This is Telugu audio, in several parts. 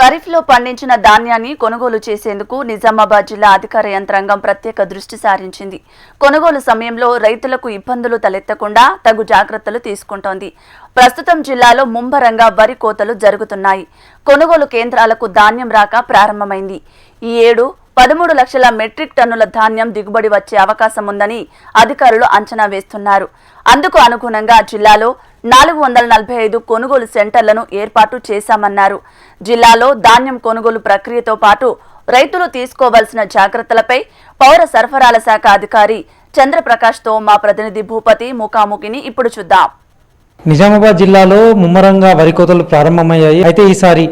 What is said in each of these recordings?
ఖరీఫ్లో పండించిన ధాన్యాన్ని కొనుగోలు చేసేందుకు నిజామాబాద్ జిల్లా అధికార యంత్రాంగం ప్రత్యేక దృష్టి సారించింది. కొనుగోలు సమయంలో రైతులకు ఇబ్బందులు తలెత్తకుండా తగు జాగ్రత్తలు తీసుకుంటోంది. ప్రస్తుతం జిల్లాలో ముమ్మరంగా వరి కోతలు జరుగుతున్నాయి. కొనుగోలు కేంద్రాలకు ధాన్యం రాక ప్రారంభమైంది. ఈ ఏడు పదమూడు లక్షల మెట్రిక్ టన్నుల ధాన్యం దిగుబడి వచ్చే అవకాశం ఉందని అధికారులు అంచనా వేస్తున్నారు. అందుకు అనుగుణంగా జిల్లాలో నాలుగు వందల నలభై ఐదు కొనుగోలు సెంటర్లను ఏర్పాటు చేశామన్నారు. జిల్లాలో ధాన్యం కొనుగోలు ప్రక్రియతో పాటు రైతులు తీసుకోవాల్సిన జాగ్రత్తలపై పౌర సరఫరాల శాఖ అధికారి చంద్రప్రకాష్తో మా ప్రతినిధి భూపతి ముఖాముఖిని ఇప్పుడు చూద్దాం. నిజామాబాద్ జిల్లాలో ముమ్మరంగా వరి కోతలు ప్రారంభమయ్యాయి. అయితే ఈసారి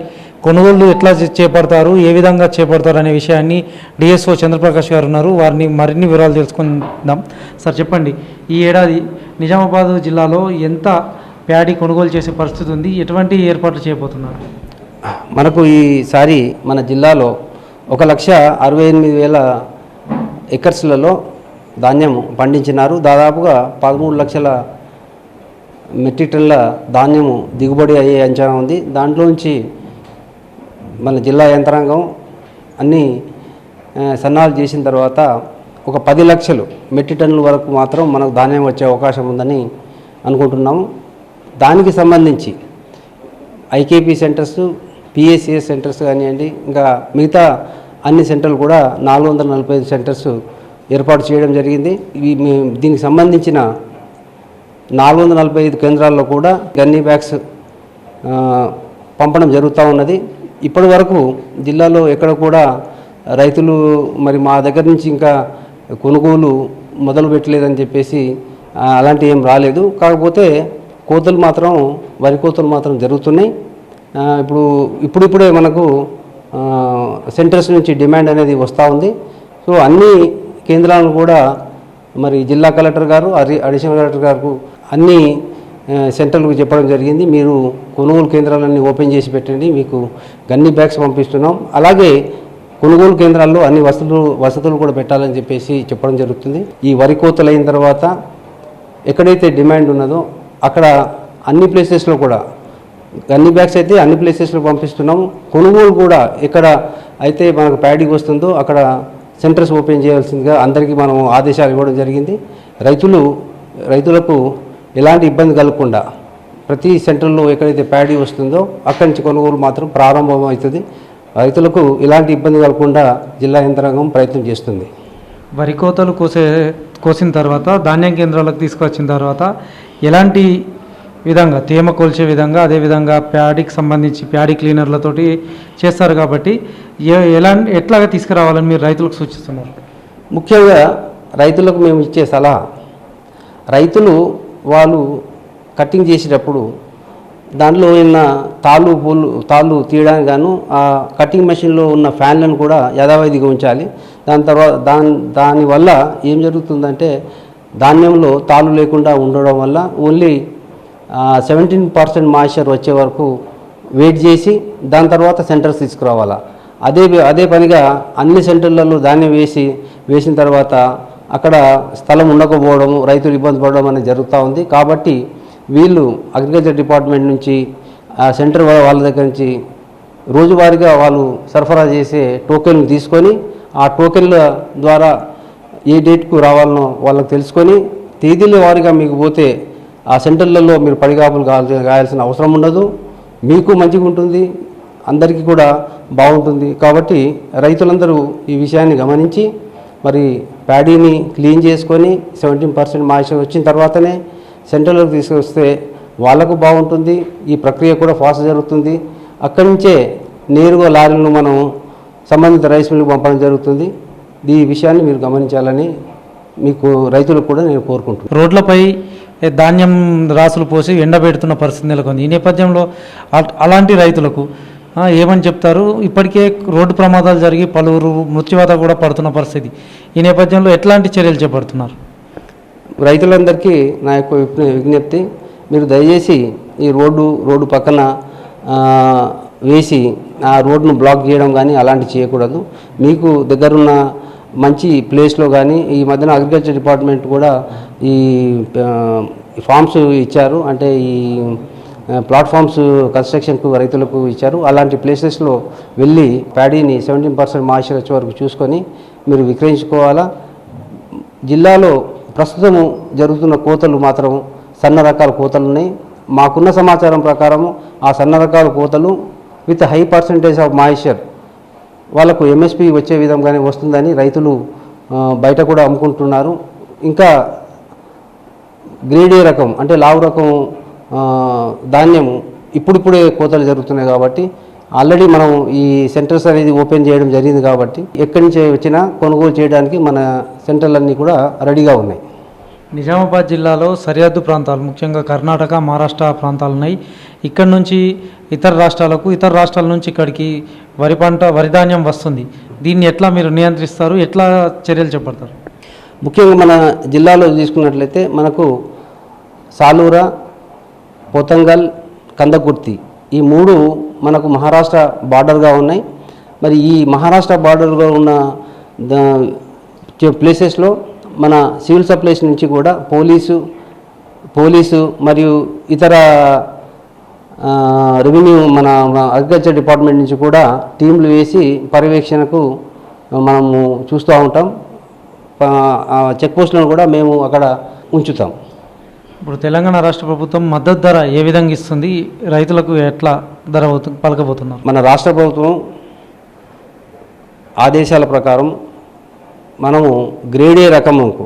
కొనుగోళ్ళు ఎట్లా చేపడతారు? ఏ విధంగా చేపడతారు అనే విషయాన్ని డిఎస్ఓ చంద్రప్రకాష్ గారు ఉన్నారు. వారిని మరిన్ని వివరాలు తెలుసుకుందాం. సార్ చెప్పండి. ఈ ఏడాది నిజామాబాద్ జిల్లాలో ఎంత ప్యాడీ కొనుగోలు చేసే పరిస్థితి ఉంది. ఎటువంటి ఏర్పాట్లు చేయబోతున్నారు? మనకు ఈసారి మన జిల్లాలో ఒక లక్ష అరవై ఎనిమిది వేల ఎకర్స్లలో ధాన్యం పండించినారు. దాదాపుగా పదమూడు లక్షల మెట్రిక్ టన్ల ధాన్యము దిగుబడి అయ్యే అంచనా ఉంది. దాంట్లోంచి మన జిల్లా యంత్రాంగం అన్ని సన్నాలు చేసిన తర్వాత ఒక పది లక్షలు మెట్రిక్ టన్నుల వరకు మాత్రం మనకు ధాన్యం వచ్చే అవకాశం ఉందని అనుకుంటున్నాము. దానికి సంబంధించి ఐకేపీ సెంటర్స్ పిఎస్సిఎస్ సెంటర్స్ కానివ్వండి ఇంకా మిగతా అన్ని సెంటర్లు కూడా నాలుగు వందల నలభై ఐదు సెంటర్స్ ఏర్పాటు చేయడం జరిగింది. ఇవి దీనికి సంబంధించిన నాలుగు వందల నలభై ఐదు కేంద్రాల్లో కూడా గన్నీ బ్యాగ్స్ పంపడం జరుగుతూ ఉన్నది. ఇప్పటి వరకు జిల్లాలో ఎక్కడ కూడా రైతులు మరి మా దగ్గర నుంచి ఇంకా కొనుగోలు మొదలు పెట్టలేదని చెప్పేసి అలాంటివి ఏం రాలేదు. కాకపోతే కోతలు మాత్రం వరి కోతలు మాత్రం జరుగుతున్నాయి. ఇప్పుడు ఇప్పుడిప్పుడే మనకు సెంటర్స్ నుంచి డిమాండ్ అనేది వస్తూ ఉంది. సో అన్ని కేంద్రాలను కూడా మరి జిల్లా కలెక్టర్ గారు అడిషనల్ కలెక్టర్ గారు అన్ని ఆ, సెంటర్లకు చెప్పడం జరిగింది. మీరు కొనుగోలు కేంద్రాలన్నీ ఓపెన్ చేసి పెట్టండి. మీకు గన్ని బ్యాగ్స్ పంపిస్తున్నాం. అలాగే కొనుగోలు కేంద్రాల్లో అన్ని వసతులు వసతులు కూడా పెట్టాలని చెప్పేసి చెప్పడం జరుగుతుంది. ఈ వరి కోతలు అయిన తర్వాత ఎక్కడైతే డిమాండ్ ఉన్నదో అక్కడ అన్ని ప్లేసెస్లో కూడా. అన్ని బ్యాగ్స్ అయితే అన్ని ప్లేసెస్లో పంపిస్తున్నాము కొనుగోలు కూడా ఎక్కడ అయితే మనకు ప్యాడీకి వస్తుందో అక్కడ సెంటర్స్ ఓపెన్ చేయాల్సిందిగా అందరికీ మనం ఆదేశాలు ఇవ్వడం జరిగింది. రైతులు రైతులకు ఎలాంటి ఇబ్బంది కలగకుండా ప్రతి సెంటర్లో ఎక్కడైతే ప్యాడీ వస్తుందో అక్కడి నుంచి కొనుగోలు మాత్రం ప్రారంభం అవుతుంది రైతులకు ఎలాంటి ఇబ్బంది కలగకుండా జిల్లా యంత్రాంగం ప్రయత్నం చేస్తుంది. వరి కోతలు కోసే కోసిన తర్వాత ధాన్యం కేంద్రాలకు తీసుకొచ్చిన తర్వాత ఎలాంటి విధంగా తేమ కొలిచే విధంగా అదేవిధంగా ప్యాడీకి సంబంధించి ప్యాడీ క్లీనర్లతోటి చేస్తారు కాబట్టి ఏ ఎట్లాగా తీసుకురావాలని మీరు రైతులకు సూచిస్తున్నారు? ముఖ్యంగా రైతులకు మేము ఇచ్చే సలహా రైతులు వాళ్ళు కటింగ్ చేసేటప్పుడు దాంట్లో ఉన్న తాళ్ళు పూలు తాళ్ళు తీయడానికి గాను ఆ కటింగ్ మెషిన్లో ఉన్న ఫ్యాన్లను కూడా యథావిధిగా ఉంచాలి. దాని తర్వాత దాని దానివల్ల ఏం జరుగుతుందంటే ధాన్యంలో తాళ్ళు లేకుండా ఉండడం వల్ల ఓన్లీ సెవెంటీన్ పర్సెంట్ మాయిశ్చర్ వచ్చే వరకు వెయిట్ చేసి దాని తర్వాత సెంటర్స్ తీసుకురావాలా. అదే అదే పనిగా అన్ని సెంటర్లలో ధాన్యం వేసి వేసిన తర్వాత అక్కడ స్థలం ఉండకపోవడం రైతులు ఇబ్బంది పడడం అనేది జరుగుతూ ఉంది. కాబట్టి వీళ్ళు అగ్రికల్చర్ డిపార్ట్మెంట్ నుంచి ఆ సెంటర్ వాళ్ళ దగ్గర నుంచి రోజువారీగా వాళ్ళు సరఫరా చేసే టోకెన్లు తీసుకొని ఆ టోకెన్ల ద్వారా ఏ డేట్కు రావాలనో వాళ్ళకి తెలుసుకొని తేదీల వారీగా మీకు పోతే ఆ సెంటర్లలో మీరు పడిగాపులు కాయాల్సిన అవసరం ఉండదు. మీకు మంచిగా ఉంటుంది. అందరికీ కూడా బాగుంటుంది. కాబట్టి రైతులందరూ ఈ విషయాన్ని గమనించి మరి ప్యాడీని క్లీన్ చేసుకొని సెవెంటీన్ పర్సెంట్ మాయిశ్చర్ వచ్చిన తర్వాతనే సెంట్రల్లోకి తీసుకొస్తే వాళ్ళకు బాగుంటుంది ఈ ప్రక్రియ కూడా ఫాస్ట్ జరుగుతుంది. అక్కడి నుంచే నేరుగా లారీలను మనం సంబంధిత రైస్ మిల్కి పంపడం జరుగుతుంది. ఈ విషయాన్ని మీరు గమనించాలని మీకు రైతులకు కూడా నేను కోరుకుంటున్నాను. రోడ్లపై ధాన్యం రాసులు పోసి ఎండబెడుతున్న పరిస్థితి నెలకొంది. ఈ నేపథ్యంలో అలాంటి రైతులకు ఏమని చెప్తారు? ఇప్పటికే రోడ్డు ప్రమాదాలు జరిగి పలువురు మృత్యువాత కూడా పడుతున్న పరిస్థితి. ఈ నేపథ్యంలో ఎట్లాంటి చర్యలు చేపడుతున్నారు? రైతులందరికీ నా యొక్క విజ్ఞప్తి మీరు దయచేసి ఈ రోడ్డు రోడ్డు పక్కన వేసి ఆ రోడ్డును బ్లాక్ చేయడం కానీ అలాంటివి చేయకూడదు. మీకు దగ్గరున్న మంచి ప్లేస్లో కానీ ఈ మధ్యన అగ్రికల్చర్ డిపార్ట్మెంట్ కూడా ఈ ఫామ్స్ ఇచ్చారు. అంటే ఈ ప్లాట్ఫామ్స్ కన్స్ట్రక్షన్కు రైతులకు ఇచ్చారు. అలాంటి ప్లేసెస్లో వెళ్ళి ప్యాడీని సెవెంటీన్ పర్సెంట్ మాయిశ్చర్ వచ్చే వరకు చూసుకొని మీరు విక్రయించుకోవాలా? జిల్లాలో ప్రస్తుతము జరుగుతున్న కోతలు మాత్రం సన్న రకాల కోతలు ఉన్నాయి. మాకున్న సమాచారం ప్రకారము ఆ సన్న రకాల కోతలు with high percentage of moisture వాళ్ళకు ఎంఎస్పి వచ్చే విధంగానే వస్తుందని రైతులు బయట కూడా అమ్ముకుంటున్నారు. ఇంకా గ్రేడే రకం అంటే లావు రకం ధాన్యము ఇప్పుడిప్పుడే కోతలు జరుగుతున్నాయి కాబట్టి ఆల్రెడీ మనం ఈ సెంటర్స్ అనేది ఓపెన్ చేయడం జరిగింది కాబట్టి ఎక్కడి నుంచి వచ్చినా కొనుగోలు చేయడానికి మన సెంటర్లన్నీ కూడా రెడీగా ఉన్నాయి. నిజామాబాద్ జిల్లాలో సరిహద్దు ప్రాంతాలు ముఖ్యంగా కర్ణాటక మహారాష్ట్ర ప్రాంతాలు ఉన్నాయి ఇక్కడ నుంచి ఇతర రాష్ట్రాలకు ఇతర రాష్ట్రాల నుంచి ఇక్కడికి వరి పంట వరి ధాన్యం వస్తుంది. దీన్ని ఎట్లా మీరు నియంత్రిస్తారు? ఎట్లా చర్యలు చేపడతారు? ముఖ్యంగా మన జిల్లాలో తీసుకున్నట్లయితే మనకు సాలూర పోతంగల్ కందకుర్తి ఈ మూడు మనకు మహారాష్ట్ర బార్డర్గా ఉన్నాయి. మరి ఈ మహారాష్ట్ర బార్డర్గా ఉన్న ప్లేసెస్లో మన సివిల్ సప్లైస్ నుంచి కూడా పోలీసు పోలీసు మరియు ఇతర రెవెన్యూ మన అగ్రికల్చర్ డిపార్ట్మెంట్ నుంచి కూడా టీంలు వేసి పర్యవేక్షణకు మనము చూస్తూ ఉంటాం. చెక్ పోస్టులను కూడా మేము అక్కడ ఉంచుతాం. ఇప్పుడు తెలంగాణ రాష్ట్ర ప్రభుత్వం మద్దతు ధర ఏ విధంగా ఇస్తుంది? రైతులకు ఎట్లా ధర అవుతు పలకబోతున్నారు? మన రాష్ట్ర ప్రభుత్వం ఆదేశాల ప్రకారం మనము గ్రేడే రకముకు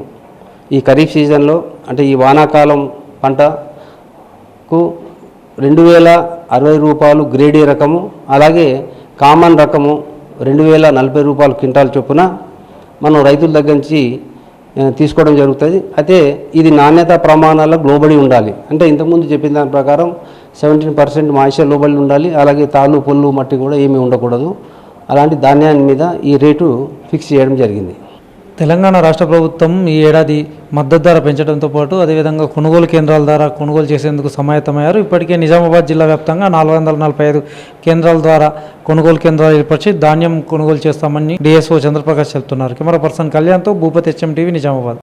ఈ ఖరీఫ్ సీజన్లో అంటే ఈ వానాకాలం పంటకు రెండు వేల అరవై రూపాయలు గ్రేడే రకము అలాగే కామన్ రకము రెండు వేల నలభై రూపాయలు క్వింటాల్ చొప్పున మనం రైతుల దగ్గర నుంచి తీసుకోవడం జరుగుతుంది. అయితే ఇది నాణ్యత ప్రమాణాలకు లోబడి ఉండాలి. అంటే ఇంతకుముందు చెప్పిన దాని ప్రకారం సెవెంటీన్ పర్సెంట్ మాయిశ్చర్ లోబడి ఉండాలి. అలాగే తాళ్ళు పొల్లు మట్టి కూడా ఏమీ ఉండకూడదు. అలాంటి ధాన్యాన్ని మీద ఈ రేటు ఫిక్స్ చేయడం జరిగింది. తెలంగాణ రాష్ట్ర ప్రభుత్వం ఈ ఏడాది మద్దతు ధర పెంచడంతో పాటు అదేవిధంగా కొనుగోలు కేంద్రాల ద్వారా కొనుగోలు చేసేందుకు సమాయత్తమయ్యారు. ఇప్పటికే నిజామాబాద్ జిల్లా వ్యాప్తంగా నాలుగు వందల నలభై ఐదు కేంద్రాల ద్వారా కొనుగోలు కేంద్రాలు ఏర్పరిచి ధాన్యం కొనుగోలు చేస్తామని డిఎస్ఓ చంద్రప్రకాష్ చెప్తున్నారు కెమెరా పర్సన్ కళ్యాణ్తో భూపతి హెచ్ఎం టీవీ నిజామాబాద్.